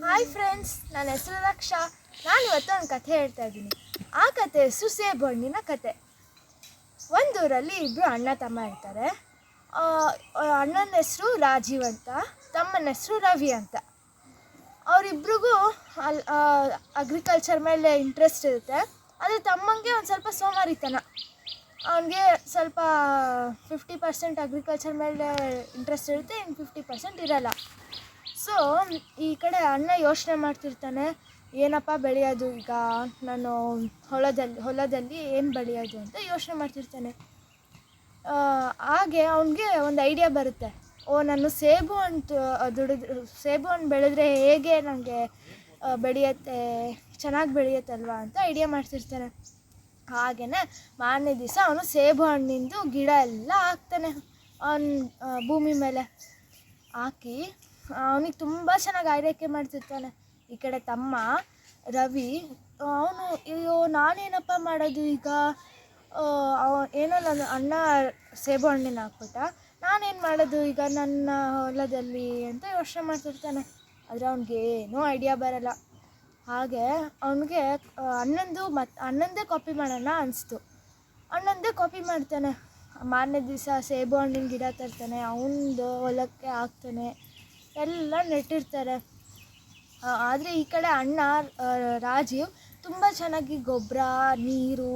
Hi friends ನನ್ನ ಹೆಸರು ರಕ್ಷಾ. ನಾನು ಇವತ್ತು ಒಂದು ಕಥೆ ಹೇಳ್ತಾ ಇದ್ದೀನಿ. ಆ ಕಥೆ ಹೆಸರು ಸೇಬು ಹಣ್ಣಿನ ಕತೆ ಒಂದೂರಲ್ಲಿ ಇಬ್ಬರು ಅಣ್ಣ ತಮ್ಮ ಇರ್ತಾರೆ. ಅಣ್ಣನ ಹೆಸರು ರಾಜೀವ್ ಅಂತ, ತಮ್ಮನ ಹೆಸರು ರವಿ ಅಂತ. ಅವರಿಬ್ರಿಗೂ ಅಲ್ಲಿ ಅಗ್ರಿಕಲ್ಚರ್ ಮೇಲೆ ಇಂಟ್ರೆಸ್ಟ್ ಇರುತ್ತೆ. ಆದರೆ ತಮ್ಮಂಗೆ ಒಂದು ಸ್ವಲ್ಪ ಸೋಮಾರಿತನ. ಅವನಿಗೆ ಸ್ವಲ್ಪ ಫಿಫ್ಟಿ ಪರ್ಸೆಂಟ್ ಅಗ್ರಿಕಲ್ಚರ್ ಮೇಲೆ ಇಂಟ್ರೆಸ್ಟ್ ಇರುತ್ತೆ, ಇನ್ನು ಫಿಫ್ಟಿ ಪರ್ಸೆಂಟ್ ಇರಲ್ಲ. ಸೊ ಈ ಕಡೆ ಅಣ್ಣ ಯೋಚನೆ ಮಾಡ್ತಿರ್ತಾನೆ, ಏನಪ್ಪ ಬೆಳೆಯೋದು ಈಗ? ನಾನು ಹೊಲದಲ್ಲಿ ಹೊಲದಲ್ಲಿ ಏನು ಬೆಳೆಯೋದು ಅಂತ ಯೋಚನೆ ಮಾಡ್ತಿರ್ತಾನೆ. ಹಾಗೆ ಅವನಿಗೆ ಒಂದು ಐಡಿಯಾ ಬರುತ್ತೆ. ಓ, ನಾನು ಸೇಬು ಹಣ್ಣು ದುಡಿದು, ಸೇಬು ಹಣ್ಣು ಬೆಳೆದ್ರೆ ಹೇಗೆ ನನಗೆ ಬೆಳೆಯುತ್ತೆ, ಚೆನ್ನಾಗಿ ಬೆಳೆಯುತ್ತಲ್ವಾ ಅಂತ ಐಡಿಯಾ ಮಾಡ್ತಿರ್ತಾನೆ. ಹಾಗೆಯೇ ಮಾರನೇ ದಿವಸ ಅವನು ಸೇಬು ಹಣ್ಣಿಂದು ಗಿಡ ಎಲ್ಲ ಹಾಕ್ತಾನೆ. ಅವನ ಭೂಮಿ ಮೇಲೆ ಹಾಕಿ ಅವನಿಗೆ ತುಂಬ ಚೆನ್ನಾಗಿ ಆರೈಕೆ ಮಾಡ್ತಿರ್ತಾನೆ. ಈ ಕಡೆ ತಮ್ಮ, ರವಿ, ಅವನು, ಅಯ್ಯೋ, ನಾನೇನಪ್ಪ ಮಾಡೋದು ಈಗ? ಏನೋ ನನ್ನ ಅಣ್ಣ ಸೇಬು ಹಣ್ಣಿನ ಹಾಕ್ಬಿಟ್ಟ. ನಾನೇನು ಮಾಡೋದು ಈಗ ನನ್ನ ಹೊಲದಲ್ಲಿ ಅಂತ ಯೋಚನೆ ಮಾಡ್ತಿರ್ತಾನೆ. ಆದರೆ ಅವ್ನಿಗೆ ಏನೂ ಐಡಿಯಾ ಬರಲ್ಲ. ಹಾಗೆ ಅವನಿಗೆ ಅಣ್ಣಂದು ಮತ್ತು ಅಣ್ಣಂದೇ ಕಾಪಿ ಮಾಡೋಣ ಅನಿಸ್ತು. ಅಣ್ಣಂದೇ ಕಾಪಿ ಮಾಡ್ತಾನೆ. ಮಾರನೇ ದಿವಸ ಸೇಬು ಹಣ್ಣಿನ ಗಿಡ ತರ್ತಾನೆ, ಅವನದು ಹೊಲಕ್ಕೆ ಹಾಕ್ತಾನೆ. ಎಲ್ಲ ನೆಟ್ಟಿರ್ತಾರೆ. ಆದರೆ ಈ ಕಡೆ ಅಣ್ಣ ರಾಜೀವ್ ತುಂಬ ಚೆನ್ನಾಗಿ ಗೊಬ್ಬರ ನೀರು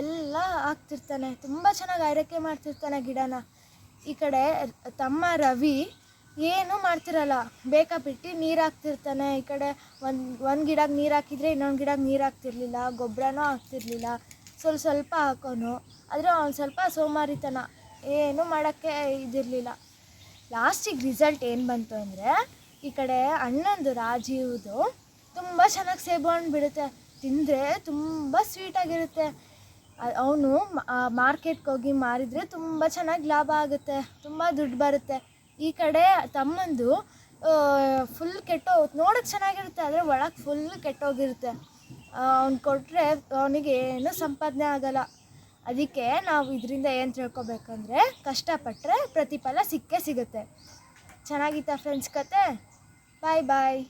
ಎಲ್ಲ ಹಾಕ್ತಿರ್ತಾನೆ. ತುಂಬ ಚೆನ್ನಾಗಿ ಆರೈಕೆ ಮಾಡ್ತಿರ್ತಾನೆ ಗಿಡನ. ಈ ಕಡೆ ತಮ್ಮ ರವಿ ಏನೂ ಮಾಡ್ತಿರಲ್ಲ. ಬೇಕಾಬಿಟ್ಟು ನೀರು ಹಾಕ್ತಿರ್ತಾನೆ. ಈ ಕಡೆ ಒಂದು ಒಂದು ಗಿಡಕ್ಕೆ ನೀರು ಹಾಕಿದರೆ ಇನ್ನೊಂದು ಗಿಡಕ್ಕೆ ನೀರು ಹಾಕ್ತಿರ್ಲಿಲ್ಲ. ಗೊಬ್ಬರನೂ ಹಾಕ್ತಿರ್ಲಿಲ್ಲ. ಸ್ವಲ್ಪ ಸ್ವಲ್ಪ ಹಾಕೋನು. ಆದರೆ ಅವ್ನು ಸ್ವಲ್ಪ ಸೋಮಾರಿತನ. ಏನೂ ಮಾಡೋಕ್ಕೆ ಇದಿರಲಿಲ್ಲ. ಲಾಸ್ಟಿಗೆ ರಿಸಲ್ಟ್ ಏನು ಬಂತು ಅಂದರೆ, ಈ ಕಡೆ ಅಣ್ಣಂದು ರಾಜೀವ್ದು ತುಂಬ ಚೆನ್ನಾಗಿ ಸೇಬು ಹಣ್ಣು ಬಿಡುತ್ತೆ, ತಿಂದರೆ ತುಂಬ ಸ್ವೀಟಾಗಿರುತ್ತೆ ಅವನು ಮಾರ್ಕೆಟ್ಗೆ ಹೋಗಿ ಮಾರಿದರೆ ತುಂಬ ಚೆನ್ನಾಗಿ ಲಾಭ ಆಗುತ್ತೆ, ತುಂಬ ದುಡ್ಡು ಬರುತ್ತೆ. ಈ ಕಡೆ ತಮ್ಮಂದು ಫುಲ್ ಕೆಟ್ಟೋ ನೋಡೋಕ್ಕೆ ಚೆನ್ನಾಗಿರುತ್ತೆ, ಆದರೆ ಒಳಗೆ ಫುಲ್ ಕೆಟ್ಟೋಗಿರುತ್ತೆ. ಅವ್ನು ಕೊಟ್ಟರೆ ಅವನಿಗೆ ಏನೂ ಸಂಪಾದನೆ ಆಗಲ್ಲ. ಅದಕ್ಕೆ ನಾವು ಇದರಿಂದ ಏನು ತಿಳ್ಕೊಬೇಕಂದ್ರೆ ಕಷ್ಟಪಟ್ಟರೆ ಪ್ರತಿಫಲ ಸಿಕ್ಕೇ ಸಿಗುತ್ತೆ. ಚೆನ್ನಾಗಿತ್ತಾ ಫ್ರೆಂಡ್ಸ್ ಕತೆ? ಬಾಯ್ ಬಾಯ್